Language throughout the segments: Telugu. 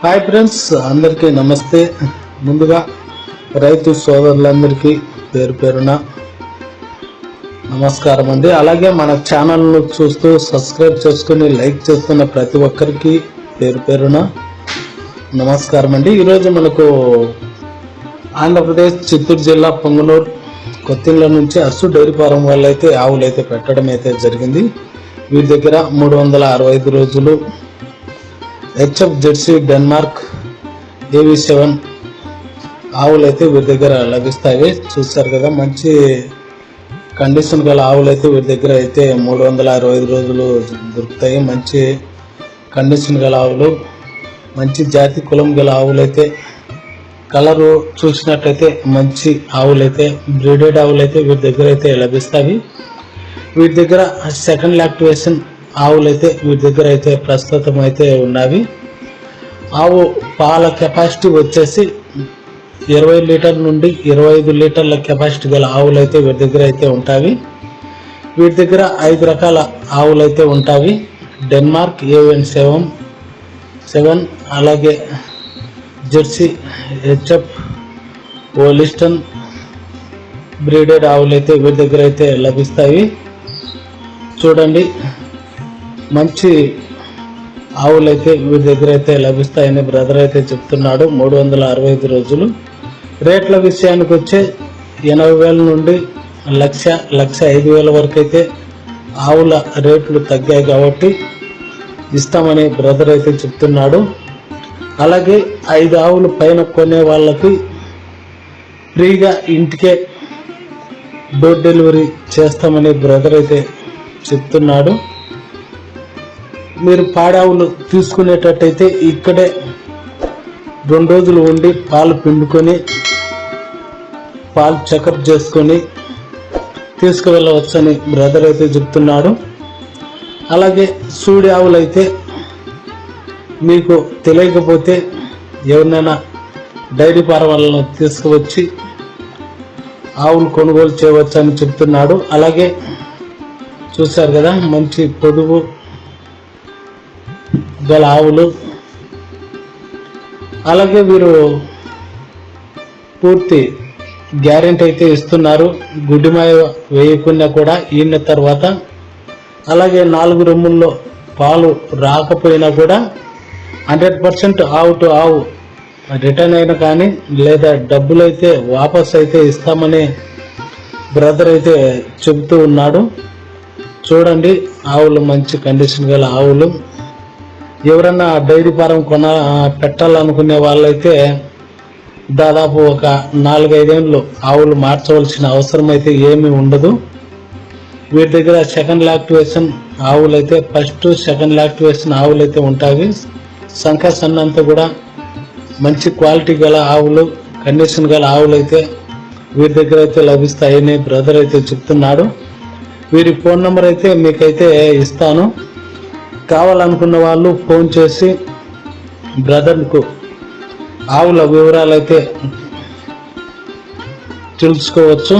హాయ్ ఫ్రెండ్స్ అందరికీ నమస్తే. ముందుగా రైతు సోదరులందరికీ పేరు పేరున నమస్కారం అండి. అలాగే మన ఛానల్ను చూస్తూ సబ్స్క్రైబ్ చేసుకుని లైక్ చేస్తున్న ప్రతి ఒక్కరికి పేరు పేరున నమస్కారం అండి. ఈరోజు మనకు ఆంధ్రప్రదేశ్ చిత్తూరు జిల్లా పొంగనూరు కొత్తిళ్ళ నుంచి అస్సు డైరీ ఫారం వాళ్ళు అయితే ఆవులు అయితే పెట్టడం అయితే జరిగింది. వీరి దగ్గర మూడు వందల అరవై ఐదు రోజులు హెచ్ఎఫ్ జెర్సీ డెన్మార్క్ ఏవి సెవెన్ ఆవులు అయితే వీరి దగ్గర లభిస్తాయి. చూస్తారు కదా మంచి కండిషన్ గల ఆవులు అయితే వీరి దగ్గర అయితే మూడు వందల అరవై ఐదు రోజులు దొరుకుతాయి. మంచి కండిషన్ గల ఆవులు మంచి జాతి కులం గల ఆవులు అయితే కలరు చూసినట్లయితే మంచి ఆవులైతే బ్రీడెడ్ ఆవులైతే వీరి దగ్గర అయితే లభిస్తాయి. వీటి దగ్గర సెకండ్ లాక్టివేషన్ ఆవులు అయితే వీటి దగ్గర అయితే ప్రస్తుతం అయితే ఉన్నవి. ఆవు పాల కెపాసిటీ వచ్చేసి ఇరవై లీటర్ నుండి ఇరవై ఐదు లీటర్ల కెపాసిటీ గల ఆవులు అయితే వీటి దగ్గర అయితే ఉంటాయి వీటి దగ్గర ఐదు రకాల ఆవులు అయితే ఉంటాయి డెన్మార్క్ ఏవెన్ సెవెన్ సెవెన్ అలాగే జెర్సీ హెచ్ఎఫ్ ఓలిస్టన్ బ్రీడెడ్ ఆవులు అయితే వీటి దగ్గర అయితే లభిస్తాయి. చూడండి మంచి ఆవులైతే మీ వీరి దగ్గర అయితే లభిస్తాయని బ్రదర్ అయితే చెప్తున్నాడు. మూడు వందల అరవై ఐదు రోజులు. రేట్ల విషయానికి వచ్చే ఎనభై వేల నుండి లక్ష లక్ష ఐదు వేల వరకు అయితే ఆవుల రేట్లు తగ్గాయి కాబట్టి ఇస్తామని బ్రదర్ అయితే చెప్తున్నాడు. అలాగే ఐదు ఆవులు పైన కొనే వాళ్ళకి ఫ్రీగా ఇంటికే డోర్ డెలివరీ చేస్తామని బ్రదర్ అయితే చెప్తున్నాడు. మీరు పాడావులు తీసుకునేటట్టయితే ఇక్కడే రెండు రోజులు ఉండి పాలు పిండుకొని పాలు చెకప్ చేసుకొని తీసుకువెళ్ళవచ్చని బ్రదర్ అయితే చెప్తున్నాడు. అలాగే సూడి ఆవులు అయితే మీకు తెలియకపోతే ఎవరినైనా డైరీ ఫారం తీసుకువచ్చి ఆవులు కొనుగోలు చేయవచ్చు అని చెప్తున్నాడు. అలాగే చూశారు కదా మంచి పొదుగు గల ఆవులు. అలాగే వీరు పూర్తి గ్యారెంటీ అయితే ఇస్తున్నారు. గుడ్డిమాయ వేయకుండా కూడా ఈన తర్వాత. అలాగే నాలుగు రొమ్ముల్లో పాలు రాకపోయినా కూడా హండ్రెడ్ పర్సెంట్ ఆవు టు ఆవు రిటర్న్ అయినా కానీ లేదా డబ్బులు అయితే వాపస్ అయితే ఇస్తామని బ్రదర్ అయితే చెబుతూ ఉన్నాడు. చూడండి ఆవులు మంచి కండిషన్ గల ఆవులు. ఎవరన్నా డైరీ ఫారం కొన పెట్టాలనుకునే వాళ్ళైతే దాదాపు ఒక నాలుగైదేళ్ళు ఆవులు మార్చవలసిన అవసరం అయితే ఏమీ ఉండదు. వీటి దగ్గర సెకండ్ లాక్టివేషన్ ఆవులు అయితే ఫస్ట్ సెకండ్ లాక్టివేషన్ ఆవులు అయితే ఉంటాయి. సంఖ సన్నంతా కూడా మంచి క్వాలిటీ గల ఆవులు కండిషన్ గల ఆవులు అయితే వీరి దగ్గర అయితే లభిస్తాయని బ్రదర్ అయితే చెప్తున్నాడు. వీరి ఫోన్ నెంబర్ అయితే మీకైతే ఇస్తాను. కావాలనుకున్న వాళ్ళు ఫోన్ చేసి బ్రదర్కు ఆవుల వివరాలు అయితే తెలుసుకోవచ్చు.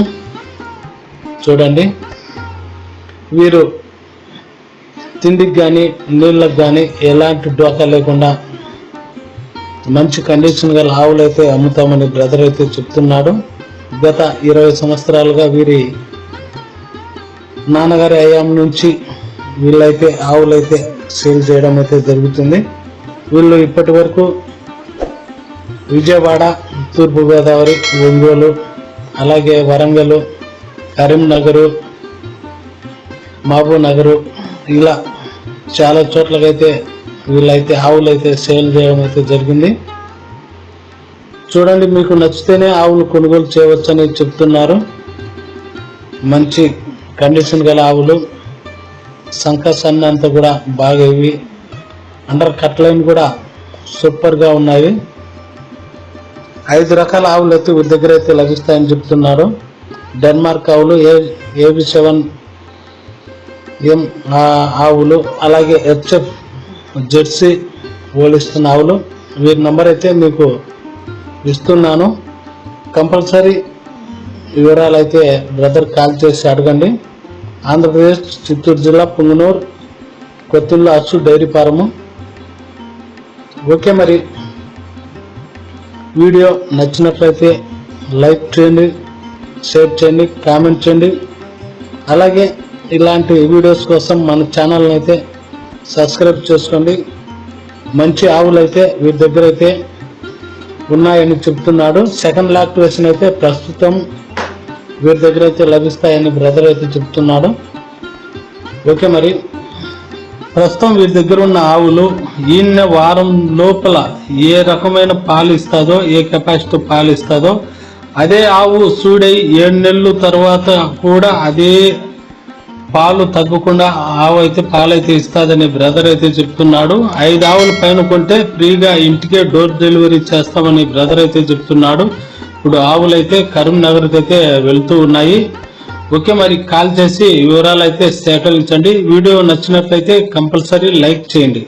చూడండి. వీరు తిండికి కానీ నీళ్ళకి కానీ ఎలాంటి డోకా లేకుండా మంచి కండిషన్ గల ఆవులు అయితే అమ్ముతామని బ్రదర్ అయితే చెప్తున్నాడు. గత ఇరవై సంవత్సరాలుగా వీరి నాన్నగారి అయాం నుంచి వీళ్ళైతే ఆవులైతే సేల్ చేయడం అయితే జరుగుతుంది. వీళ్ళు ఇప్పటి వరకు విజయవాడ తూర్పుగోదావరి ఒంగోలు అలాగే వరంగల్ కరీంనగరు మహబూబ్ నగరు ఇలా చాలా చోట్లకైతే వీళ్ళైతే ఆవులు అయితే సేల్ చేయడం అయితే జరిగింది. చూడండి మీకు నచ్చితేనే ఆవులు కొనుగోలు చేయవచ్చని చెప్తున్నారు. మంచి కండిషన్ గల ఆవులు. సంఖ సన్న అంతా కూడా బాగా ఇవి అండర్ కట్ లైన్ కూడా సూపర్గా ఉన్నాయి. ఐదు రకాల ఆవులు అయితే వీరి దగ్గర అయితే లభిస్తాయని చెప్తున్నారు. డెన్మార్క్ ఆవులు ఏ ఏబి సెవెన్ ఎం ఆ- ఆవులు అలాగే హెచ్ఎఫ్ జెర్సీ ఓలిస్తున్న ఆవులు. వీరి నంబర్ అయితే మీకు ఇస్తున్నాను. కంపల్సరీ వివరాలు అయితే బ్రదర్ కాల్ చేసి అడగండి. ఆంధ్రప్రదేశ్ చిత్తూరు జిల్లా పుంగనూరు కొత్తిల్లు అచ్చు డైరీ ఫారము ఓకే మరి. వీడియో నచ్చినట్లయితే లైక్ చేయండి షేర్ చేయండి కామెంట్ చేయండి. అలాగే ఇలాంటి వీడియోస్ కోసం మన ఛానల్ని అయితే సబ్స్క్రైబ్ చేసుకోండి. మంచి ఆవులు అయితే వీరి దగ్గర అయితే ఉన్నాయని చెప్తున్నాడు. సెకండ్ లాక్టివేషన్ అయితే ప్రస్తుతం వీరి దగ్గర అయితే లభిస్తాయని బ్రదర్ అయితే చెప్తున్నాడు. ఓకే మరి. ప్రస్తుతం వీరి దగ్గర ఉన్న ఆవులు ఈయన వారం లోపల ఏ రకమైన పాలు ఇస్తుందో ఏ కెపాసిటీ పాలు ఇస్తుందో అదే ఆవు సూడై ఏడు నెలలు తర్వాత కూడా అదే పాలు తగ్గకుండా ఆవు అయితే పాలైతే ఇస్తుందని బ్రదర్ అయితే చెప్తున్నాడు. ఐదు ఆవుల పైన కొంటే ఫ్రీగా ఇంటికే డోర్ డెలివరీ చేస్తామని బ్రదర్ అయితే చెప్తున్నాడు. ఇప్పుడు ఆవులైతే కరీంనగర్కి అయితే వెళ్తూ ఉన్నాయి. ఓకే మరి కాల్ చేసి వివరాలు అయితే సేకరించండి. వీడియో నచ్చినట్లయితే కంపల్సరీ లైక్ చేయండి.